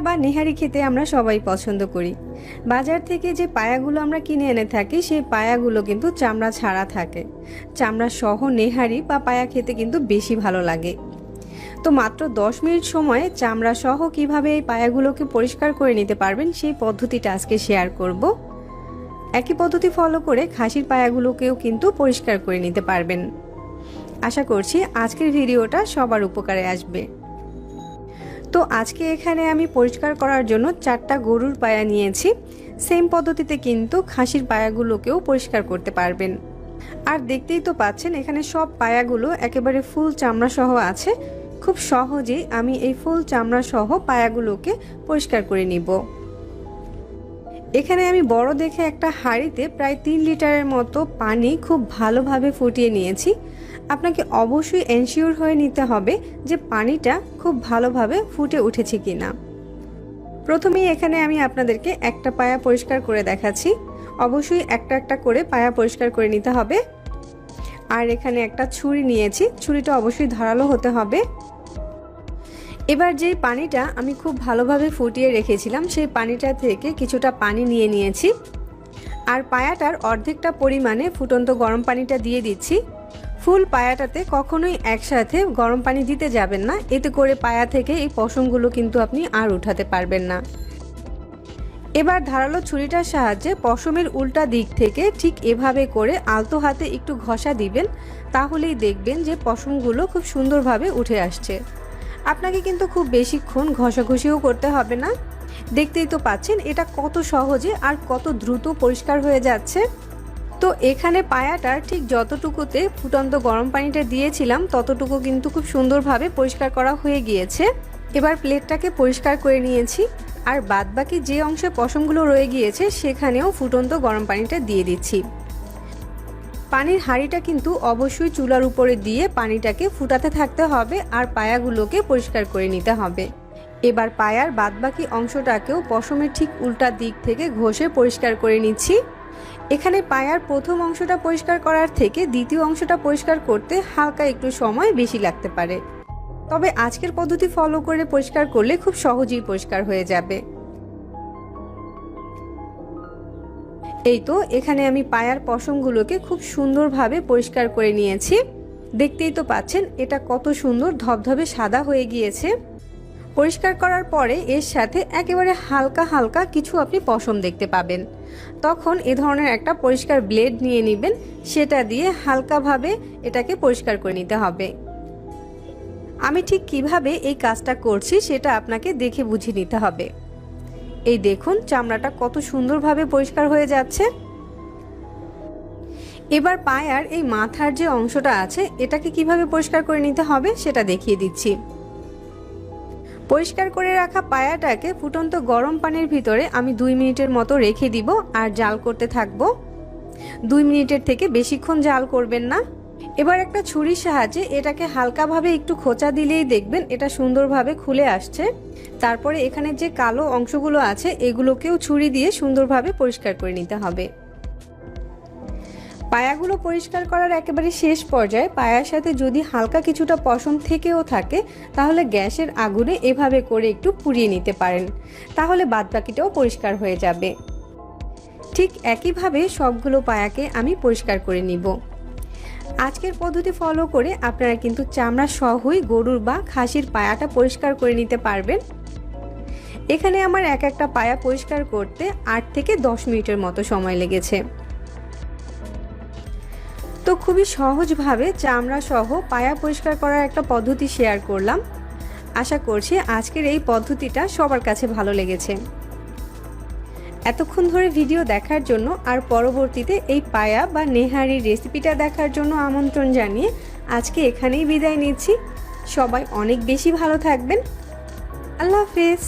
বা নেহারি খেতে আমরা সবাই পছন্দ করি। বাজার থেকে যে পায়াগুলো আমরা কিনে এনে থাকি, সেই পায়াগুলো কিন্তু চামড়া ছাড়া থাকে। চামড়া সহ নেহারি বা পায়া খেতে কিন্তু বেশি ভালো লাগে। তো মাত্র 10 মিনিট সময়ে চামড়া সহ কীভাবে এই পায়াগুলোকে পরিষ্কার করে নিতে পারবেন, সেই পদ্ধতিটা আজকে শেয়ার করব। একই পদ্ধতি ফলো করে খাসির পায়াগুলোকেও কিন্তু পরিষ্কার করে নিতে পারবেন। আশা করছি আজকের ভিডিওটা সবার উপকারে আসবে। তো আজকে এখানে আমি পরিষ্কার করার জন্য চারটা গরুর পায়া নিয়েছি। সেম পদ্ধতিতে কিন্তু খাসির পায়াগুলোকেও পরিষ্কার করতে পারবেন। আর দেখতেই তো পাচ্ছেন, এখানে সব পায়াগুলো একেবারে ফুল চামড়া সহ আছে। খুব সহজেই আমি এই ফুল চামড়া সহ পায়াগুলোকে পরিষ্কার করে নিব। এখানে আমি বড় দেখে একটা হাঁড়িতে প্রায় তিন লিটারের মতো পানি খুব ভালোভাবে ফুটিয়ে নিয়েছি। আপনাকে অবশ্যই এনশিওর হয়ে নিতে হবে যে পানিটা খুব ভালোভাবে ফুটে উঠেছে কি না প্রথমেই এখানে আমি আপনাদেরকে একটা পায়া পরিষ্কার করে দেখাচ্ছি। অবশ্যই একটা একটা করে পায়া পরিষ্কার করে নিতে হবে। আর এখানে একটা ছুরি নিয়েছি, ছুরিটা অবশ্যই ধারালো হতে হবে। এবার যেই পানিটা আমি খুব ভালোভাবে ফুটিয়ে রেখেছিলাম, সেই পানিটা থেকে কিছুটা পানি নিয়ে নিয়েছি। আর পায়াটার অর্ধেকটা পরিমাণে ফুটন্ত গরম পানিটা দিয়ে দিচ্ছি। ফুল পায়াটাতে কখনোই একসাথে গরম পানি দিতে যাবেন না। এতে করে পায়া থেকে এই পশমগুলো কিন্তু আপনি আর উঠাতে পারবেন না। এবার ধারালো ছুরিটার সাহায্যে পশমের উল্টা দিক থেকে ঠিক এভাবে করে আলতো হাতে একটু ঘষা দিবেন, তাহলেই দেখবেন যে পশমগুলো খুব সুন্দরভাবে উঠে আসছে। আপনাকে কিন্তু খুব বেশিক্ষণ ঘষাঘষিও করতে হবে না। দেখতেই তো পাচ্ছেন এটা কত সহজে আর কত দ্রুত পরিষ্কার হয়ে যাচ্ছে। তো এখানে পায়াটার ঠিক যতটুকুতে ফুটন্ত গরম পানিটা দিয়েছিলাম, ততটুকু কিন্তু খুব সুন্দরভাবে পরিষ্কার করা হয়ে গিয়েছে। এবার প্লেটটাকে পরিষ্কার করে নিয়েছি, আর বাদবাকি যে অংশে পশমগুলো রয়ে গিয়েছে, সেখানেও ফুটন্ত গরম পানিটা দিয়ে দিচ্ছি। পানির হাঁড়িটা কিন্তু অবশ্যই চুলার উপরে দিয়ে পানিটাকে ফুটাতে থাকতে হবে, আর পায়াগুলোকে পরিষ্কার করে নিতে হবে। এবার পায়ার বাদবাকি অংশটাকেও পশমের ঠিক উল্টা দিক থেকে ঘষে পরিষ্কার করে নিচ্ছি। এখানে পায়ার প্রথম অংশটা পরিষ্কার করার থেকে দ্বিতীয় অংশটা পরিষ্কার করতে হালকা একটু সময় বেশি লাগতে পারে। তবে আজকের পদ্ধতি ফলো করে পরিষ্কার করলে খুব সহজেই পরিষ্কার হয়ে যাবে। এই তো, এখানে আমি পায়ার পশমগুলোকে খুব সুন্দরভাবে পরিষ্কার করে নিয়েছি। দেখতেই তো পাচ্ছেন, এটা কত সুন্দর ধবধবে সাদা হয়ে গিয়েছে। পরিষ্কার করার পরে এর সাথে একেবারে হালকা হালকা কিছু আপনি পশম দেখতে পাবেন। তখন এ ধরনের একটা পরিষ্কার ব্লেড নিয়ে নেবেন, সেটা দিয়ে হালকাভাবে এটাকে পরিষ্কার করে নিতে হবে। আমি ঠিক কীভাবে এই কাজটা করছি সেটা আপনাকে দেখে বুঝে নিতে হবে। এই দেখুন, চামড়াটা কত সুন্দরভাবে পরিষ্কার হয়ে যাচ্ছে। এবার পায়ার এই মাথার যে অংশটা আছে, এটাকে কীভাবে পরিষ্কার করে নিতে হবে সেটা দেখিয়ে দিচ্ছি। পরিষ্কার করে রাখা পায়াটাকে ফুটন্ত গরম পানির ভিতরে আমি দুই মিনিটের মতো রেখে দিব আর জাল করতে থাকব। দুই মিনিটের থেকে বেশিক্ষণ জাল করবেন না। এবার একটা ছুরির সাহায্যে এটাকে হালকাভাবে একটু খোঁচা দিলেই দেখবেন এটা সুন্দরভাবে খুলে আসছে। তারপরে এখানে যে কালো অংশগুলো আছে, এগুলোকেও ছুরি দিয়ে সুন্দরভাবে পরিষ্কার করে নিতে হবে। পায়াগুলো পরিষ্কার করার একেবারে শেষ পর্যায়ে পায়ার সাথে যদি হালকা কিছুটা পশম থেকেও থাকে, তাহলে গ্যাসের আগুনে এভাবে করে একটু পুড়িয়ে নিতে পারেন। তাহলে বাদবাকিটাও পরিষ্কার হয়ে যাবে। ঠিক একইভাবে সবগুলো পায়াকে আমি পরিষ্কার করে নিব। আজকের পদ্ধতি ফলো করে আপনারা কিন্তু চামড়া সহই গরুর বা খাসির পায়াটা পরিষ্কার করে নিতে পারবেন। এখানে আমার এক একটা পায়া পরিষ্কার করতে আট থেকে দশ মিনিটের মতো সময় লেগেছে। তো খুবই সহজভাবে চামড়া সহ পায়া পরিষ্কার করার একটা পদ্ধতি শেয়ার করলাম। আশা করছি আজকের এই পদ্ধতিটা সবার কাছে ভালো লেগেছে। এতক্ষণ ধরে ভিডিও দেখার জন্য আর পরবর্তীতে এই পায়া বা নেহারির রেসিপিটা দেখার জন্য আমন্ত্রণ জানিয়ে আজকে এখানেই বিদায় নিচ্ছি। সবাই অনেক বেশি ভালো থাকবেন। আল্লাহ হাফেজ।